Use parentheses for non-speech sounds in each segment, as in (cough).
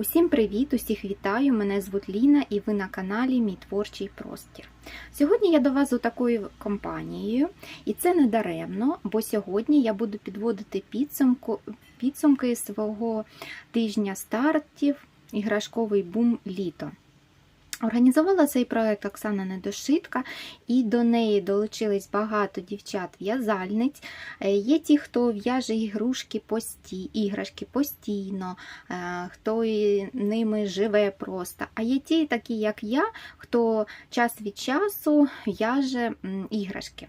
Усім привіт! Усіх вітаю! Мене звуть Ліна і ви на каналі Мій творчий простір. Сьогодні я до вас у такою компанією, і це не даремно, бо сьогодні я буду підводити підсумку, підсумки свого тижня стартів іграшковий бум літо. Організувала цей проект Оксана Недошитка, і до неї долучились багато дівчат-в'язальниць. Е, Є ті, хто в'яже ігрушки пості, іграшки постійно, е, хто ними живе просто. А є ті, такі як я, хто час від часу в'яже іграшки.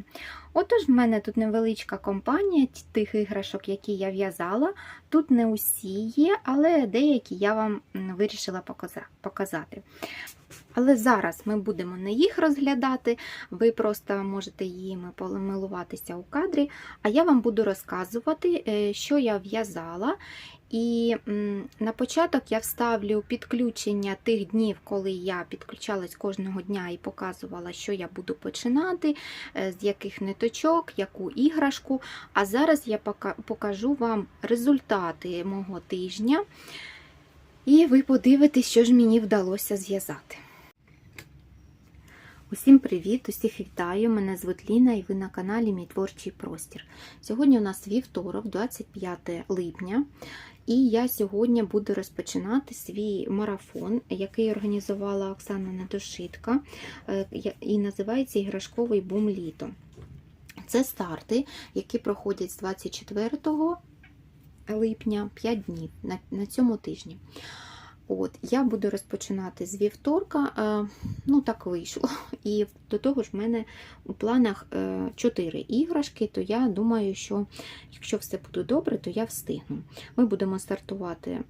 Отож, в мене тут невеличка компанія тих іграшок, які я в'язала. Тут не усі є, але деякі я вам вирішила показати. Але зараз ми будемо не їх розглядати, ви просто можете їми помилуватися у кадрі, а я вам буду розказувати, е, що я в'язала. І на початок я вставлю підключення тих днів, коли я підключалась кожного дня і показувала, що я буду починати, е, з яких ниточок, яку іграшку. А зараз я покажу вам результати мого тижня. І ви подивитесь, що ж мені вдалося зв'язати. Усім привіт! Усіх вітаю! Мене звуть Ліна і ви на каналі Мій творчий простір. Сьогодні у нас вівторок, 25 липня, і я сьогодні буду розпочинати свій марафон, який організувала Оксана Недошитка, е, і називається Іграшковий бум літо. Це старти, які проходять з 24 липня 5 днів на, на цьому тижні. От, я буду розпочинати з вівторка, е, ну так вийшло. (laughs) І до того ж, в мене у планах 4 іграшки, то я думаю, що якщо все буде добре, то я встигну. Ми будемо стартувати.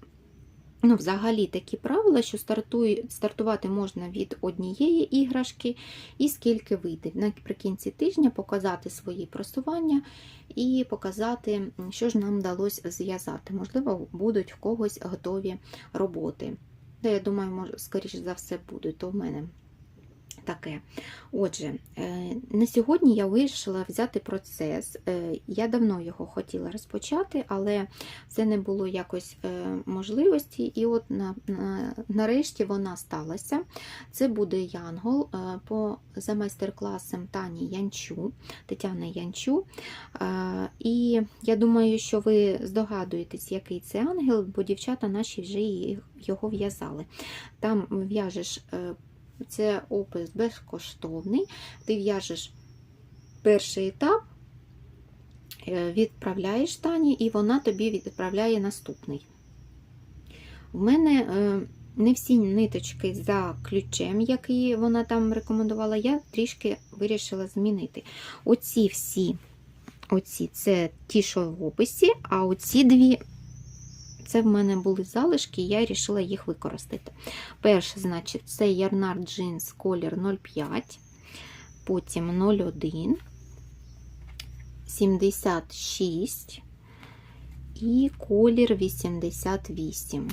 Ну, взагалі такі правила, що стартує, стартувати можна від однієї іграшки і скільки вийде. Наприкінці тижня показати свої просування і показати, що ж нам вдалося зв'язати. Можливо, будуть в когось готові роботи. Та я думаю, скоріше скоріш за все будуть, то в мене таке. Отже, е, на сьогодні я вирішила взяти процес. Е, Я давно його хотіла розпочати, але це не було якось е, можливості. І от на, на, нарешті вона сталася. Це буде Янгол по, за майстер-класом Тані Янчу, Тетяни Янчу. І я думаю, що ви здогадуєтесь, який це ангел, бо дівчата наші вже його в'язали. Там в'яжеш це опис безкоштовний. Ти в'яжеш перший етап, е, відправляєш Тані, і вона тобі відправляє наступний. В мене е, не всі ниточки за ключем, який вона там рекомендувала, я трішки вирішила змінити. Оці всі, оці це ті, що в описі, а оці дві. Це в мене були залишки, я вирішила їх використати. Перше, значить, це Ярнар Jeans колір 05, потім 01, 76 і колір 88.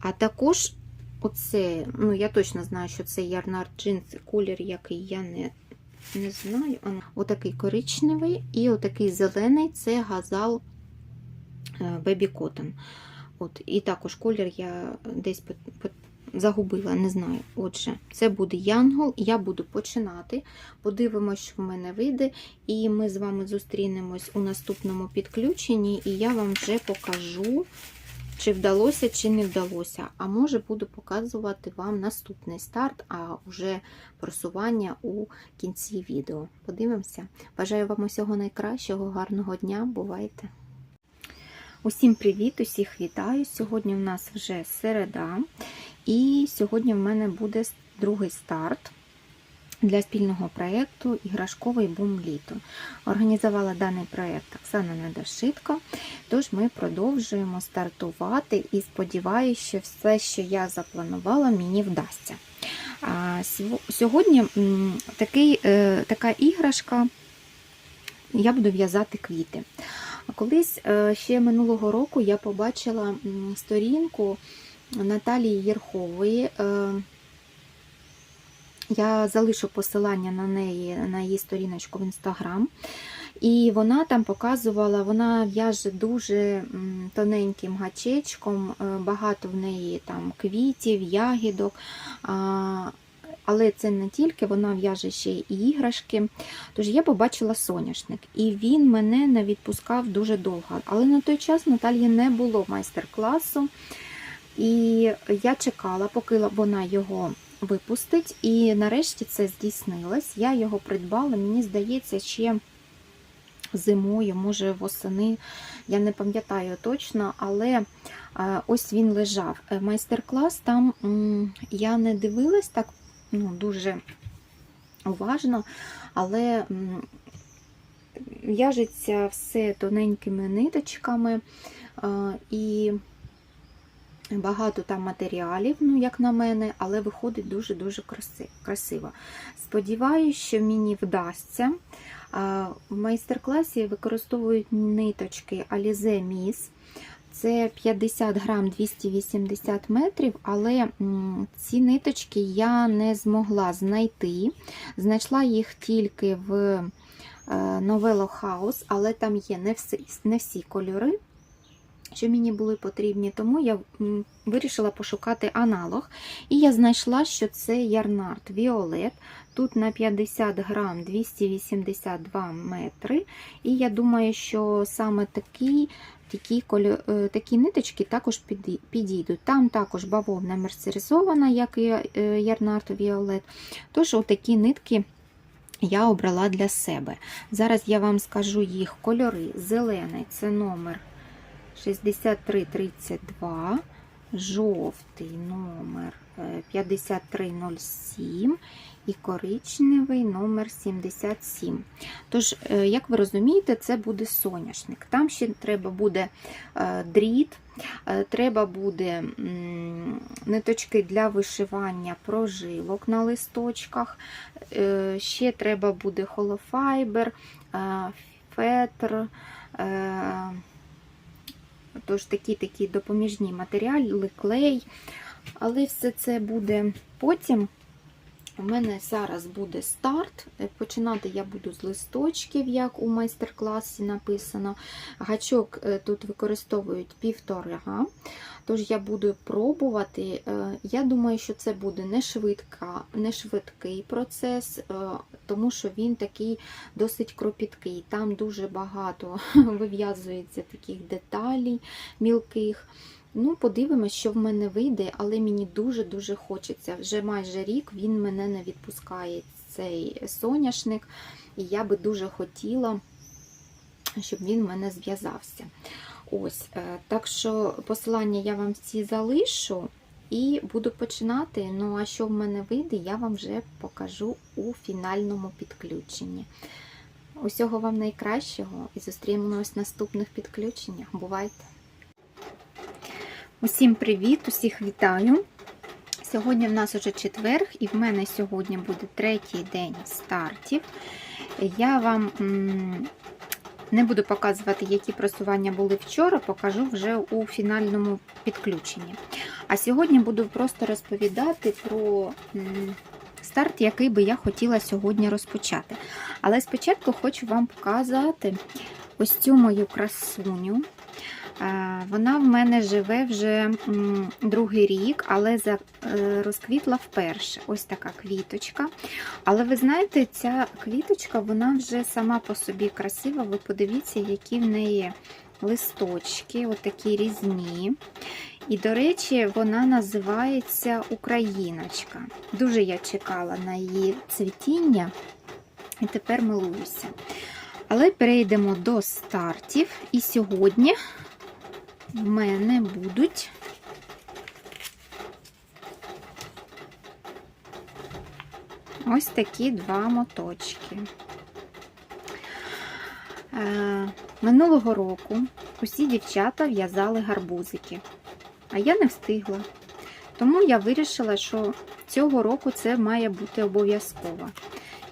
А також оце, ну я точно знаю, що це Ярнар Jeans, колір, який я не, не знаю. Отакий коричневий і отакий зелений це газал Baby Cotton. От, і також колір я десь загубила, не знаю. Отже, це буде Янгол. Я буду починати. Подивимось, що в мене вийде. І ми з вами зустрінемось у наступному підключенні, і я вам вже покажу, чи вдалося, чи не вдалося. А може, буду показувати вам наступний старт, а вже просування у кінці відео. Подивимося. Бажаю вам усього найкращого, гарного дня. Бувайте! Усім привіт, усіх вітаю. Сьогодні в нас вже середа, і сьогодні в мене буде другий старт для спільного проєкту Іграшковий бум літо. Організувала даний проєкт Оксана Недошитко, тож ми продовжуємо стартувати і сподіваюся, що все, що я запланувала, мені вдасться. Сьогодні такий, е, така іграшка, я буду в'язати квіти. Колись е, ще минулого року я побачила сторінку Наталії Єрхової. Е, Я залишу посилання на неї, на її сторіночку в інстаграм. І вона там показувала, вона в'яже дуже тоненьким гачечком, е, багато в неї там квітів, ягідок. Але це не тільки, вона в'яже ще і іграшки. Тож я побачила соняшник, і він мене не відпускав дуже довго. Але на той час Наталії не було майстер-класу. І я чекала, поки вона його випустить. І нарешті це здійснилось. Я його придбала, мені здається, ще зимою, може восени, я не пам'ятаю точно, але е, ось він лежав. Е, Майстер-клас там я не дивилась так ну, дуже уважно, але в'яжеться все тоненькими ниточками е, і багато там матеріалів, ну, як на мене, але виходить дуже-дуже красиво. Сподіваюсь, що мені вдасться. В майстер-класі використовують ниточки Alize Miss. Це 50 грам 280 метрів, але ці ниточки я не змогла знайти. Знайшла їх тільки в е, Novello House, але там є не всі, не всі кольори, що мені були потрібні, тому я вирішила пошукати аналог. І я знайшла, що це Ярнард Violet. Тут на 50 грам 282 метри. І я думаю, що саме такі, такі, е, такі ниточки також підійдуть. Там також бавовна мерсеризована, як і е, Ярнард Violet. Tож отакі нитки я обрала для себе. Зараз я вам скажу їх кольори. Зелений це номер 6332, жовтий номер е, 5307 і коричневий номер 77. Тож, е, як ви розумієте, це буде соняшник. Там ще треба буде е, дріт, е, треба буде ниточки для вишивання прожилок на листочках, е, ще треба буде холофайбер, е, фетр. Е, Тож такі такі допоміжні матеріали, клей. Але все це буде потім. У мене зараз буде старт. Е, Починати я буду з листочків, як у майстер-класі написано. Гачок е, тут використовують півтора. Тож я буду пробувати. Е, Я думаю, що це буде не, швидка, не швидкий процес, тому що він такий досить кропіткий. Там дуже багато (laughs) вив'язується таких деталей мілких. Ну, подивимось, що в мене вийде, але мені дуже-дуже хочеться. Вже майже рік він мене не відпускає, цей соняшник, і я би дуже хотіла, щоб він в мене зв'язався. Ось, е, так що посилання я вам всі залишу і буду починати. Ну, а що в мене вийде, я вам вже покажу у фінальному підключенні. Усього вам найкращого і зустрінемось в наступних підключеннях. Бувайте! Усім привіт, усіх вітаю! Сьогодні в нас уже четверг, і в мене сьогодні буде третій день стартів. Я вам не буду показувати, які просування були вчора, покажу вже у фінальному підключенні. А сьогодні буду просто розповідати про старт, який би я хотіла сьогодні розпочати. Але спочатку хочу вам показати ось цю мою красуню. Е, Вона в мене живе вже другий рік, але е, розквітла вперше. Ось така квіточка. Але ви знаєте, ця квіточка вона вже сама по собі красива. Ви подивіться, які в неї листочки, отакі різні. І, до речі, вона називається Україночка. Дуже я чекала на її цвітіння і тепер милуюся. Але перейдемо до стартів. І сьогодні в мене будуть ось такі два моточки. Е, Минулого року усі дівчата в'язали гарбузики, а я не встигла. Тому я вирішила, що цього року це має бути обов'язково.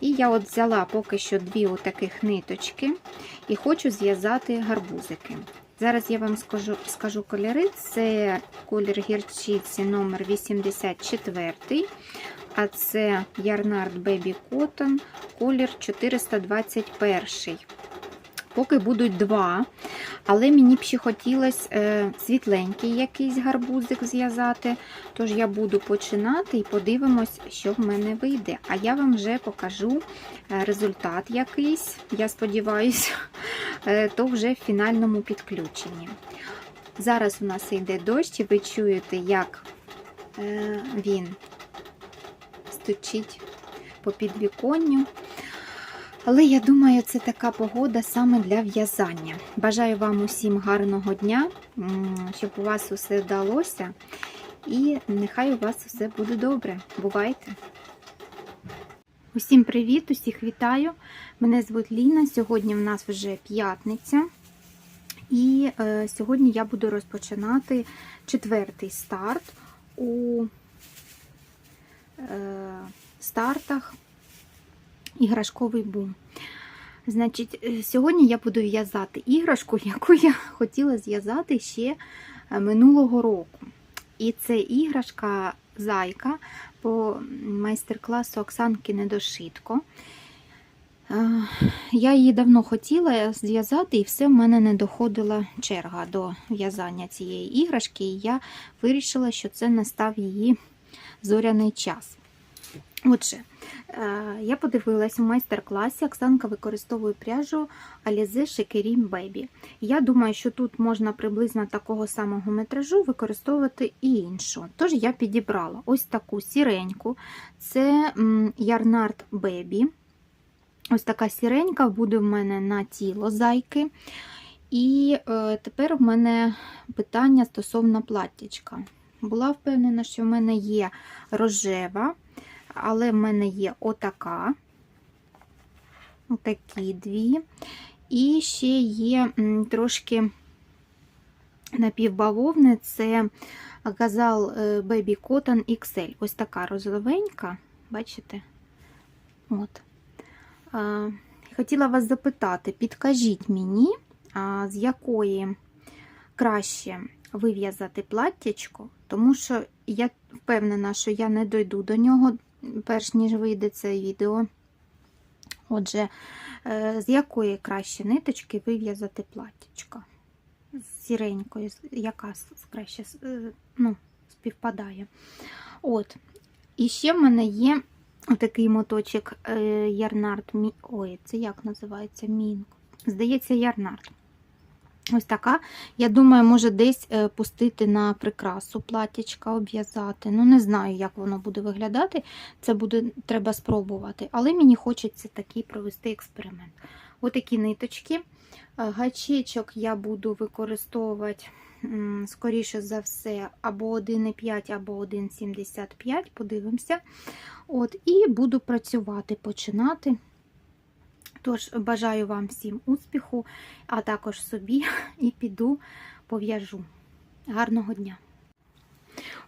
І я от взяла поки що дві отаких ниточки і хочу зв'язати гарбузики. Зараз я вам скажу, скажу кольори. Це колір гірчиці номер 84 а це Ярнард Бебі Cotton, колір 421. Поки будуть два. Але мені б ще хотілося е, світленький якийсь гарбузик зв'язати. Тож я буду починати і подивимось, що в мене вийде. А я вам вже покажу е, результат якийсь, я сподіваюся, е, то вже в фінальному підключенні. Зараз у нас йде дощ, і ви чуєте, як е, він стучить по підвіконню. Але я думаю, це така погода саме для в'язання. Бажаю вам усім гарного дня, щоб у вас усе вдалося. І нехай у вас все буде добре. Бувайте! Усім привіт, усіх вітаю! Мене звуть Ліна. Сьогодні в нас вже п'ятниця. І е, сьогодні я буду розпочинати четвертий старт у е, стартах іграшковий бум. Значить, е, сьогодні я буду в'язати іграшку, (laughs) яку я хотіла зв'язати ще е, минулого року. І це іграшка зайка по майстер-класу Оксанки Недошитко. Е, Я її давно хотіла зв'язати, і все в мене не доходила черга до в'язання цієї іграшки, і я вирішила, що це настав її зоряний час. Отже, е, я подивилась у майстер-класі, Оксанка використовує пряжу Alize Shikerim Baby. Я думаю, що тут можна приблизно такого самого метражу використовувати і іншу. Тож я підібрала ось таку сіреньку, це Yarnart Baby. Ось така сіренька буде в мене на тіло зайки. І е, тепер в мене питання стосовно платтячка. Була впевнена, що в мене є рожева, але в мене є отака, отакі дві. І ще є трошки напівбавовни, це газал е, Baby Cotton XL. Ось така розовенька, бачите? От. Хотіла вас запитати, підкажіть мені, з якої краще вив'язати платтячко, тому що я впевнена, що я не дойду до нього, перш ніж вийде це відео. Отже, е, з якої краще ниточки вив'язати платтячко? З сіренькою, яка краще е, ну, співпадає. От. І ще в мене є такий моточок е, Ярнард. Ой, це як називається? Мінк. Здається, Ярнард. Ось така. Я думаю, може десь е, пустити на прикрасу платічка, обв'язати. Ну, не знаю, як воно буде виглядати. Це буде треба спробувати. Але мені хочеться такий провести експеримент. Отакі ниточки. Е, Гачечок я буду використовувати, скоріше за все, або 1,5, або 1,75. Подивимося. От, І буду працювати, починати. Тож, бажаю вам всім успіху, а також собі, (laughs) і піду пов'яжу. Гарного дня!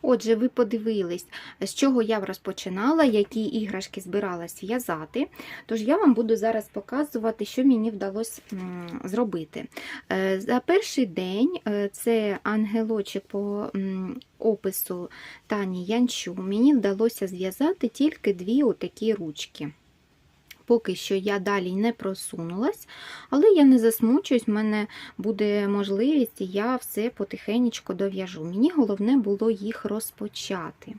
Отже, ви подивились, з чого я розпочинала, які іграшки збиралась в'язати. Тож я вам буду зараз показувати, що мені вдалося зробити. Е, За перший день е, це ангелочок по опису Тані Янчу. Мені вдалося зв'язати тільки дві отакі ручки. Поки що я далі не просунулась, але я не засмучуюсь, в мене буде можливість, і я все потихеньку дов'яжу. Мені головне було їх розпочати.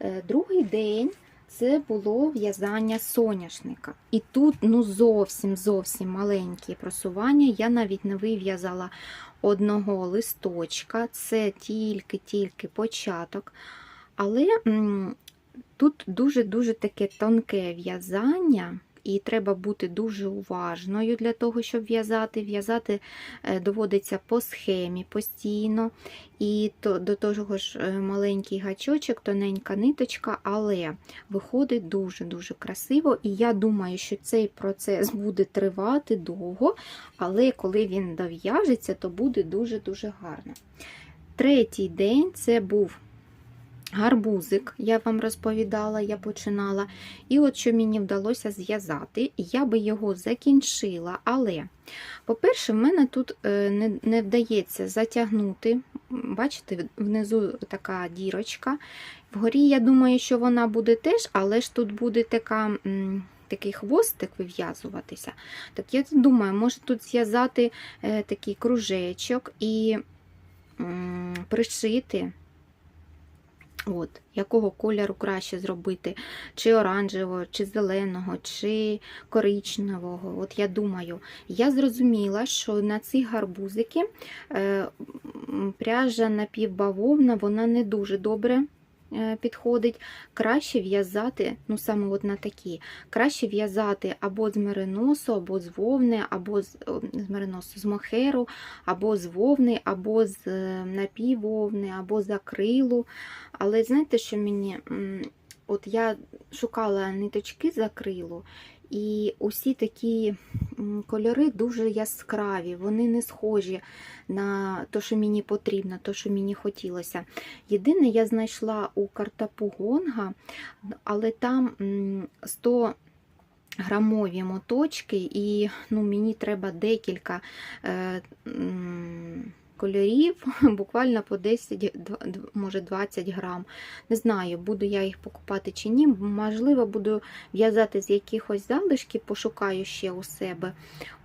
Е, Другий день це було в'язання соняшника. І тут ну зовсім зовсім маленькі просування. Я навіть не вив'язала одного листочка, це тільки-тільки початок. Але тут дуже-дуже таке тонке в'язання. І треба бути дуже уважною для того, щоб в'язати. В'язати е, доводиться по схемі постійно. І то, до того ж е, маленький гачочок, тоненька ниточка, але виходить дуже-дуже красиво. І я думаю, що цей процес буде тривати довго, але коли він дов'яжеться, то буде дуже-дуже гарно. Третій день це був гарбузик, я вам розповідала, я починала. І от що мені вдалося зв'язати, я би його закінчила, але, по-перше, в мене тут е, не, не вдається затягнути. Бачите, внизу така дірочка. Вгорі, я думаю, що вона буде теж, але ж тут буде така. такий хвостик вив'язуватися. Так я думаю, може тут зв'язати е, такий кружечок і пришити. От, якого кольору краще зробити, чи оранжевого, чи зеленого, чи коричневого. От я думаю, я зрозуміла, що на ці гарбузики е, пряжа напівбавовна, вона не дуже добре підходить. Краще в'язати, ну саме от на такі, краще в'язати або з мериносу, або з вовни, або з, з мериносу, з мохеру, або з вовни, або з е, напіввовни, або з акрилу. Але знаєте, що мені? От я шукала ниточки з акрилу, і усі такі кольори дуже яскраві, вони не схожі на те, що мені потрібно, те, що мені хотілося. Єдине, я знайшла у картапу Гонга, але там 100 грамові моточки, і ну, мені треба декілька е, кольорів, (laughs) буквально по 10, дв- дв- може 20 грам. Не знаю, буду я їх покупати чи ні. Можливо, буду в'язати з якихось залишків, пошукаю ще у себе.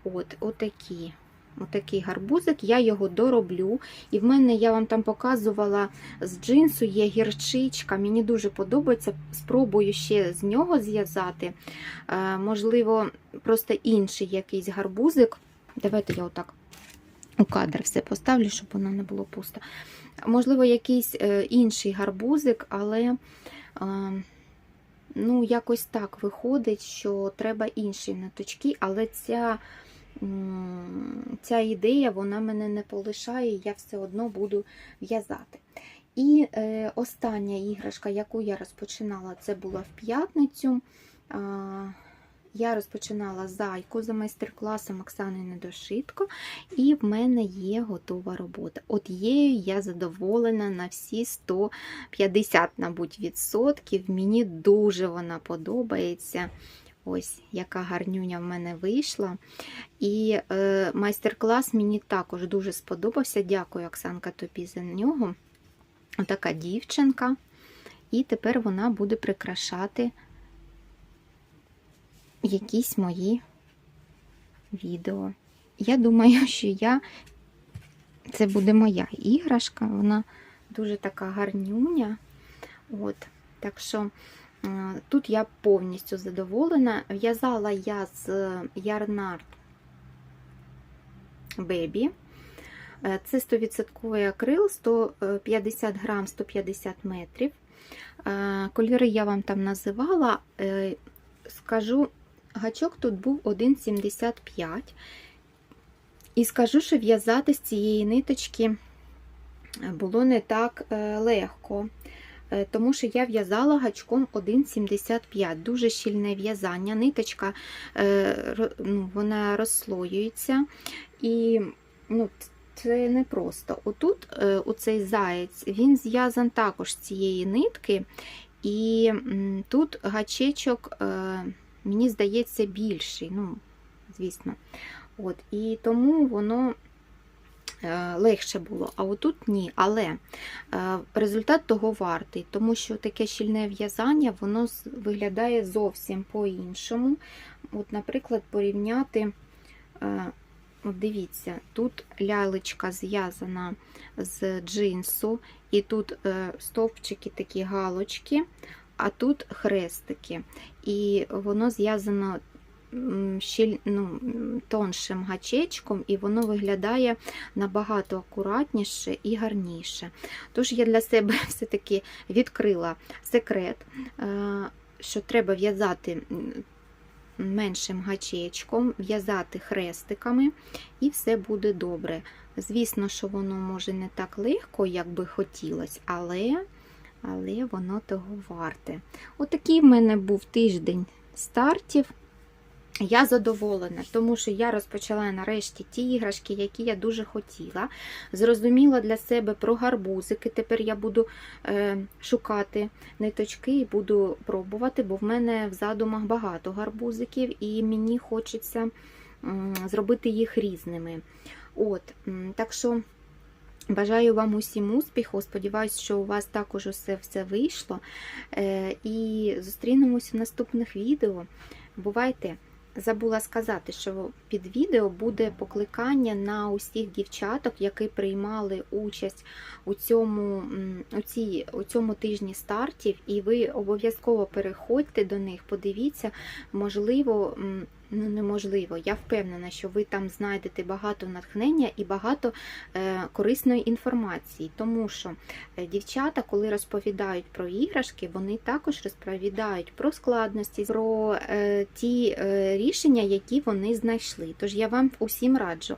От, отакі. Отакий гарбузик, я його дороблю. І в мене я вам там показувала з джинсу є гірчичка. Мені дуже подобається. Спробую ще з нього зв'язати. Е, можливо, просто інший якийсь гарбузик. Давайте я отак у кадр все поставлю, щоб воно не було пусто. Можливо, якийсь е, інший гарбузик, але е, ну, якось так виходить, що треба інші ниточки, але ця, ця ідея вона мене не полишає, я все одно буду в'язати. І е, остання іграшка, яку я розпочинала, це була в п'ятницю. Я розпочинала зайку за майстер-класом Оксани Недошитко, і в мене є готова робота. От є я задоволена на всі 150, мабуть, відсотків. Мені дуже вона подобається. Ось яка гарнюня в мене вийшла. І е, майстер-клас мені також дуже сподобався. Дякую, Оксанка, тобі за нього. Отака дівчинка. І тепер вона буде прикрашати якісь мої відео. Я думаю, (laughs) що я це буде моя іграшка, вона дуже така гарнюня. От. Так що е, тут я повністю задоволена. В'язала я з Ярнард Бебі. Е, Це 100% акрил, 150 грам, 150 метрів. Е, Кольори я вам там називала. Е, Скажу, гачок тут був 1,75. І скажу, що в'язати з цієї ниточки було не так е, легко, е, тому що я в'язала гачком 1,75. Дуже щільне в'язання. Ниточка е, ну, вона розслоюється. І ну, це не просто. Отут е, оцей заєць він зв'язан також з цієї нитки, і тут гачечок, е, мені здається, більший. Ну, звісно. От, і тому воно е, легше було. А отут ні. Але е, результат того вартий, тому що таке щільне в'язання воно виглядає зовсім по-іншому. От, Наприклад, порівняти. е, От дивіться, тут лялечка зв'язана з джинсу, і тут стовпчики такі галочки, а тут хрестики. І воно зв'язано ну, тоншим гачечком, і воно виглядає набагато акуратніше і гарніше. Тож я для себе (laughs) все-таки відкрила секрет, е, що треба в'язати меншим гачечком, в'язати хрестиками, і все буде добре. Звісно, що воно може не так легко, як би хотілося, але, але воно того варте. Отакий в мене був тиждень стартів. Я задоволена, тому що я розпочала нарешті ті іграшки, які я дуже хотіла. Зрозуміла для себе про гарбузики. Тепер я буду е, шукати ниточки і буду пробувати, бо в мене в задумах багато гарбузиків, і мені хочеться зробити їх різними. От, Так що бажаю вам усім успіху. Сподіваюсь, що у вас також усе все вийшло. Е, І зустрінемось в наступних відео. Бувайте, забула сказати, що під відео буде покликання на усіх дівчаток, які приймали участь у цьому, у, цій, у цьому тижні стартів, і ви обов'язково переходьте до них, подивіться, можливо, ну неможливо. Я впевнена, що ви там знайдете багато натхнення і багато е, корисної інформації, тому що е, дівчата, коли розповідають про іграшки, вони також розповідають про складності, про е, ті е, рішення, які вони знайшли. Тож я вам усім раджу.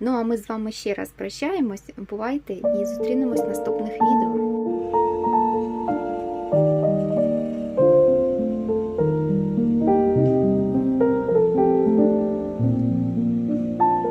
Ну а ми з вами ще раз прощаємось. Бувайте і зустрінемось в наступних відео.